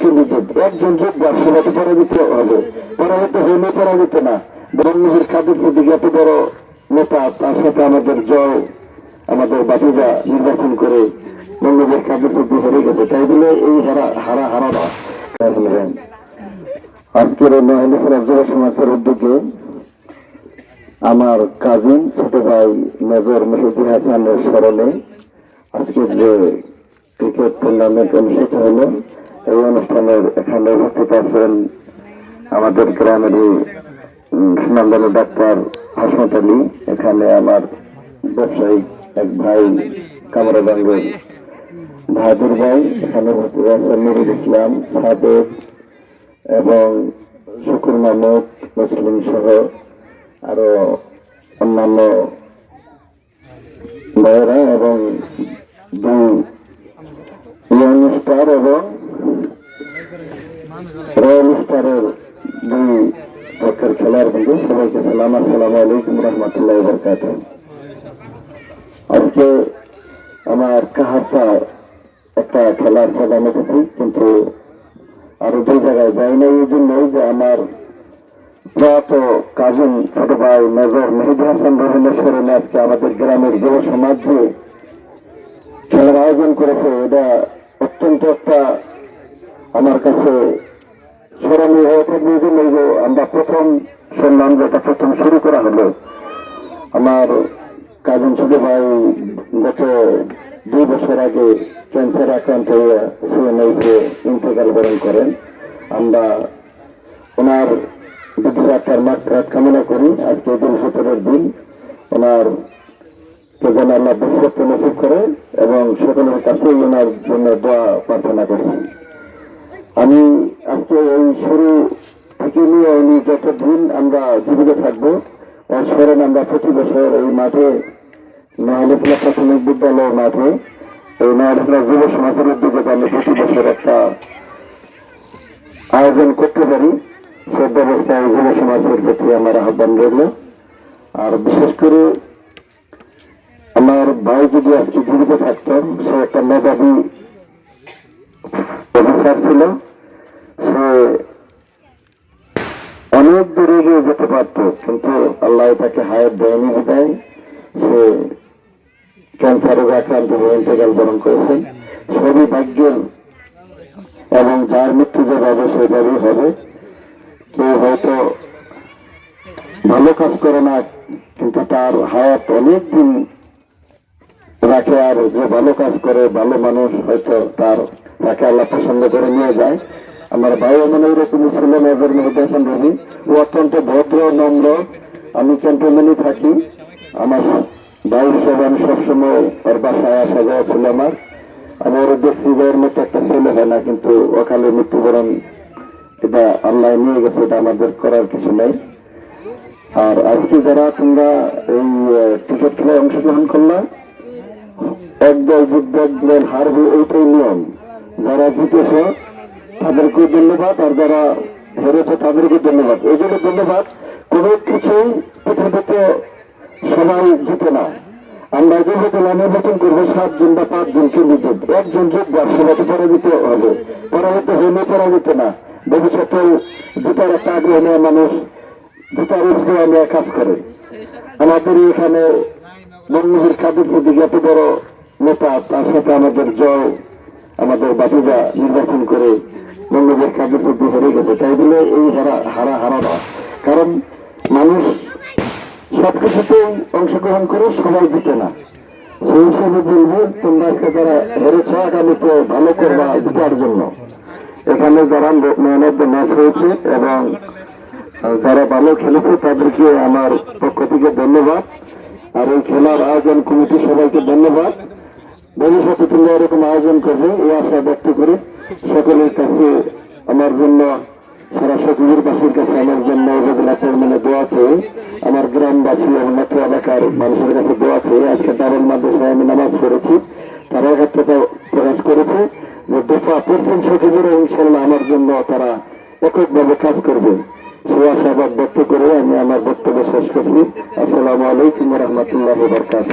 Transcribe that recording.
Candidate একজন যোগ্য সভাপতি পরাজিত হবে, পরাজিত হলে পরাজিত না। ব্রহ্মবীর কাদের প্রতি এত বড় নেতা, তার সাথে আমাদের জয় আমাদের বাতিজা নির্বাচন করে ব্রহ্মবীর কাদের প্রতি হেরে গেছে। তাই বলে এই হারা হারা হারা না। আজকের মহিলা যুব সমাজের উদ্যোগে আমার কাজিন ছোট ভাই মেজর মেহেদি হাসানের স্মরণে আজকে যে ক্রিকেট টুর্নামেন্ট অনুষ্ঠিত হল এই অনুষ্ঠানের এখানে উপস্থিত আছেন আমাদের গ্রামের সুনামদানি ডাক্তার হাসমত আলী। এখানে আমার ব্যবসায়িক এক ভাই কামরাগঞ্জের বাহাদুর ভাই। এখানে উপস্থিত আছেন নুরুল ইসলাম, সাদেক এবং শুকুর মাহমুদ মুসলিম সহ আরও অন্যান্য ভাইয়েরা এবং দুই স্টার এবং বন্ধু সবাইকে সালাম। আসসালামু আলাইকুম রহমতুল্লাহ বরকাত আজকে আমার কাহারটা একটা খেলার খেলা মেটেছি কিন্তু আরও দুই জায়গায় যাই না এই জন্যই যে আমার প্রয়াত কাজিন ছোট ভাই মেজর মেহেদি হাসান রহিমের আজকে আমাদের গ্রামের যুব সমাজ যে খেলার আয়োজন করেছে, এটা অত্যন্ত একটা আমার কাছে স্মরণীয় হয়ে থাকবে যে আমরা প্রথম যেটা প্রথম শুরু করা হলো, আমার কাজিন ছোট ভাই গত দুই বছর আগে ক্যান্সার আক্রান্ত হয়ে সিএমআইতে ইন্তেকাল বরণ করেন। আমরা ওনার বুদ্ধিরাত্মার মাত্রা কামনা করি। আজকে দিন সতেরোর দিন ওনার যেন আল্লাহ বিশ্বত্ব নসিব করে এবং সকলের কাছে ওনার জন্য দোয়া প্রার্থনা করি আমি আজকে এই শুরু নিয়ে উনি যতদিন আমরা জীবিত থাকব। ওর আমরা প্রতি বছর এই মাঠে নয়ালিফুলা প্রাথমিক বিদ্যালয় মাঠে। এই নয়ালিফুলা যুব সমাজের উদ্যোগে আমি প্রতি বছর একটা আয়োজন করতে পারি, সে ব্যবস্থায় যুব সমাজের প্রতি আমার আহ্বান রইল। আর বিশেষ করে আমার ভাই যদি আজকে জীবিত থাকতেন, সে একটা মেধাবী অফিসার ছিল। সে এগিয়ে যেতে পারত, কিন্তু আল্লাহ তাকে হায়াত দেয়নি বিদায়। সে ক্যান্সার আক্রান্ত হয়ে ইন্তেকাল বরণ করেছেন। সবই ভাগ্যের এবং যার মৃত্যু যেভাবে সেভাবেই হবে। কেউ হয়তো ভালো কাজ করে না, কিন্তু তার হায়াত অনেক দিন রাখে আর যে ভালো কাজ করে, ভালো মানুষ হয়তো তার তাকে আল্লাহ পছন্দ করে নিয়ে যায়। আমার ভাই মনে এরকমই ছিল নজর মেহদাসান রবি ও অত্যন্ত ভদ্র, নম্র। আমি ক্যান্টনমেন্টে থাকি। আমার ভাই হিসেবে আমি সবসময় ওর বাসায় আসা যাওয়া ছিল আমার। আমার দেখছি যে ওর মতো একটা ছেলে হয় না, কিন্তু অকালে মৃত্যুবরণ এটা আল্লাহ নিয়ে গেছে, এটা আমাদের করার কিছু নেই। আর আজকে যারা তোমরা এই ক্রিকেট খেলায় অংশগ্রহণ করলা, একদল যুদ্ধ একদল হারবে ওইটাই নিয়ম। যারা জিতেছ তাদেরকে ধন্যবাদ, আর যারা হেরেছ তাদেরকে ধন্যবাদ। এই জন্য ধন্যবাদ। কোনো কিছুই পৃথিবীতে সবাই জিতে না। আমরা যেহেতু নির্বাচন করব সাতজন বা পাঁচজন ক্যান্ডিডেট একজন যোগ্য সভাপতি পরাজিত হবে। পরাজিত হলে পরাজিত না। ভবিষ্যতে জেতার একটা আগ্রহ নেওয়া মানুষ জেতার উৎসাহ নিয়ে কাজ করে। আমাদের এখানে মনমোহর কাদের প্রতি এত বড় নেতা, তার সাথে আমাদের জয়, আমাদের বাতিজা নির্বাচন করে কাদের প্রতি হেরে গেছে। তাই বলে এই হারা হারা হারা না। কারণ মানুষ সবকিছুতেই অংশগ্রহণ করে, সবাই জিতে না। সেই হিসেবে বলব, তোমরা আজকে যারা হেরেছ, আগামীতে ভালো করবা জিতার জন্য। এখানে যারা দ্য ম্যাচ হয়েছে এবং যারা ভালো খেলেছে, তাদেরকে আমার পক্ষ থেকে ধন্যবাদ। আর এই খেলার আয়োজন কমিটি সবাইকে ধন্যবাদ। ভবিষ্যতে তোমরা এরকম আয়োজন করবে, এই আশা ব্যক্ত করে। সকলের কাছে আমার জন্য সারা শত্রুবাসীর কাছে আমার জন্য উপজেলাতের মানে দোয়া আমার গ্রামবাসী এবং মাত্র এলাকার মানুষের কাছে দোয়া চেয়ে আজকে দারুল মাদ্রাসায় আমি নামাজ পড়েছি। তারা ক্ষেত্রে প্রকাশ করেছে। যে দফা প্রথম সচিবের ইনশাল্লাহ আমার জন্য তারা এককভাবে কাজ করবে। সেই আশাবাদ ব্যক্ত করে আমি আমার বক্তব্য শেষ করছি। আসসালামু আলাইকুম রহমতুল্লাহ বরকাত